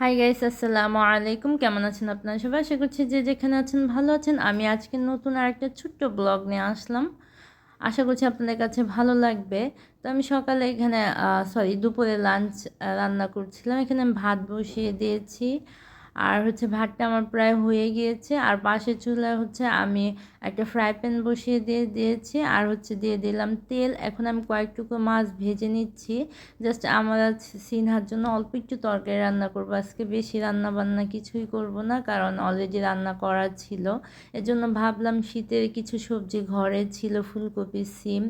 Hi guys আসসালামু আলাইকুম। কেমন আছেন আপনারা সবাই? আশা করছি যে যেখানে আছেন ভালো আছেন। আমি আজকে নতুন আরেকটা ছোট্ট ব্লগ নিয়ে আসলাম। আশা করছি আপনাদের কাছে ভালো লাগবে। তো আমি সকালে এখানে সরি দুপুরে লাঞ্চ রান্না করছিলাম। এখানে ভাত বসিয়ে দিয়েছি। আর হচ্ছে ভাতটা আমার প্রায় হয়ে গিয়েছে। আর পাশের চুলায় হচ্ছে আমি একটা ফ্রাই প্যান বসিয়ে দিয়ে দিয়েছি। আর হচ্ছে দিয়ে দিলাম তেল। এখন আমি কয়েকটুকু মাছ ভেজে নিচ্ছি। জাস্ট আমার সিনহার জন্য অল্প একটু তরকারি রান্না করব। আজকে বেশি রান্না বান্না কিছুই করব না, কারণ অলরেডি রান্না করা ছিল। এজন্য ভাবলাম শীতের কিছু সবজি ঘরে ছিল, ফুলকপি, সিম।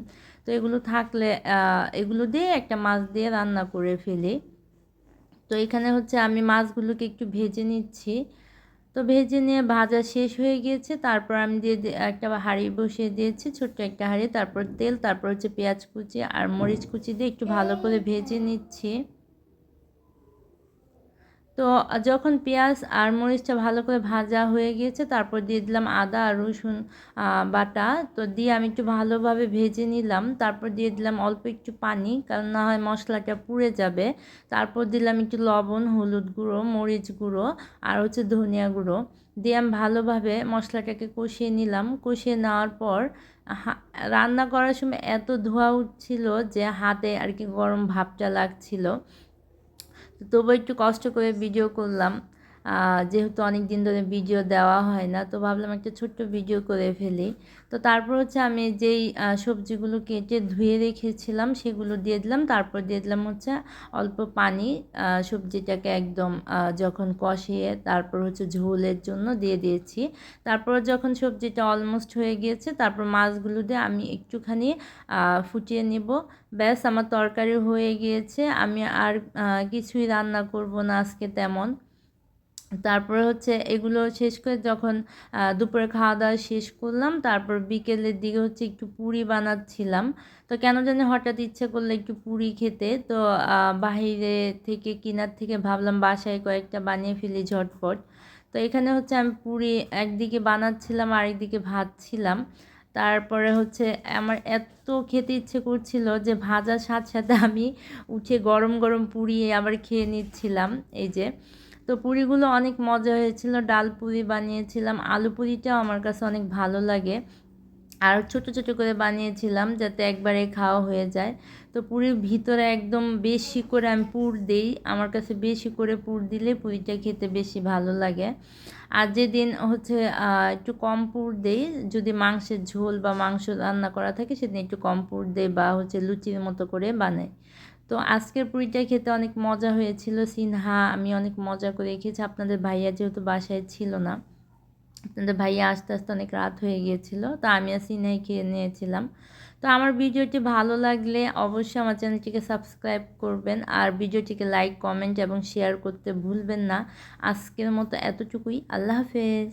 তো এগুলো থাকলে এগুলো দিয়ে একটা মাছ দিয়ে রান্না করে ফেলি। তো এখানে হচ্ছে আমি মাছগুলোকে একটু ভেজে নিচ্ছি। তো ভেজে নিয়ে ভাজা শেষ হয়ে গিয়েছে। তারপর আমি দিয়ে একটা হাঁড়ি বসিয়ে দিয়েছি, ছোট্ট একটা হাঁড়ি, তারপর তেল, তারপর হচ্ছে পেঁয়াজ কুচি আর মরিচ কুচি দিয়ে একটু ভালো করে ভেজে নিচ্ছি। তো যখন পেঁয়াজ আর মরিচটা ভালো করে ভাজা হয়ে গিয়েছে, তারপর দিয়ে দিলাম আদা আর রসুন বাটা। তো দিয়ে আমি একটু ভালোভাবে ভেজে নিলাম। তারপর দিয়ে দিলাম অল্প একটু পানি, কারণ না হয় মশলাটা পুড়ে যাবে। তারপর দিলাম একটু লবণ, হলুদ গুঁড়ো, মরিচ গুঁড়ো আর হচ্ছে ধনিয়া গুঁড়ো। দিয়ে আমি ভালোভাবে মশলাটাকে কষিয়ে নিলাম। কষিয়ে নেওয়ার পর রান্না করার সময় এত ধোয়া উঠছিল যে হাতে আর কি গরম ভাবটা লাগছিল। তবু একটু কষ্ট করে ভিডিও করলাম। যেহেতু অনেক দিন ধরে ভিডিও দেওয়া হয় না, তো ভাবলাম একটা ছোট্ট ভিডিও করে ফেলি। তো তারপর হচ্ছে আমি যেই সবজিগুলো কেটে ধুয়ে রেখেছিলাম, সেগুলো দিয়ে দিলাম। তারপর দিয়ে দিলাম হচ্ছে অল্প পানি সবজিটাকে একদম যখন কষিয়ে তারপর হচ্ছে ঝোলের জন্য দিয়ে দিয়েছি। তারপর যখন সবজিটা অলমোস্ট হয়ে গিয়েছে, তারপর মাছগুলো দিয়ে আমি একটুখানি ফুটিয়ে নিব। ব্যাস, আমার তরকারি হয়ে গিয়েছে। আমি আর কিছুই রান্না করব না আজকে তেমন। তারপরে হচ্ছে এগুলো শেষ করে যখন দুপুরে খাওয়া দাওয়া শেষ করলাম, তারপর বিকেলের দিকে হচ্ছে একটু পুরি বানাচ্ছিলাম। তো কেন জানি হঠাৎ ইচ্ছে করল একটু পুরি খেতে। তো বাহিরে থেকে, কিনার থেকে ভাবলাম বাসায় কয়েকটা বানিয়ে ফেলি ঝটপট। তো এখানে হচ্ছে আমি পুরি একদিকে বানাচ্ছিলাম, আরেকদিকে ভাজছিলাম। তারপরে হচ্ছে আমার এত খেতে ইচ্ছে করছিল যে ভাজার সাথে সাথে আমি উঠে গরম গরম পুরি আবার খেয়ে নিচ্ছিলাম। এই যে তো পুরিগুলো অনেক মজা হয়েছিল, ডাল পুরি বানিয়েছিলাম, আলু পুরিটাও আমার কাছে অনেক ভালো লাগে। আর ছোট ছোট করে বানিয়েছিলাম যাতে একবারে খাওয়া হয়ে যায়। তো পুরীর ভিতরে একদম বেশি করে আমি পুর দিই। আমার কাছে বেশি করে পুর দিলে পুরিটা খেতে বেশি ভালো লাগে। আর যেদিন হচ্ছে একটু কম পুর দেই, যদি মাংসের ঝোল বা মাংস রান্না করা থাকে, সেদিন একটু কম পুর দেই বা হচ্ছে লুচির মতো করে বানাই। তো আজকের পুরিটা খেতে অনেক মজা হয়েছিল। সিনহা, আমি অনেক মজা করে খেয়েছি। আপনাদের ভাইয়া যেহেতু বাসায় ছিল না। আপনাদের ভাইয়া আস্তে আস্তে অনেক রাত হয়ে গিয়েছিল, তো আমি আর সিনাই খেয়ে নিয়েছিলাম। তো আমার ভিডিওটি ভালো লাগলে অবশ্যই আমার চ্যানেলটিকে সাবস্ক্রাইব করবেন আর ভিডিওটিকে লাইক, কমেন্ট এবং শেয়ার করতে ভুলবেন না। আজকের মতো এতটুকুই, আল্লাহ হাফেজ।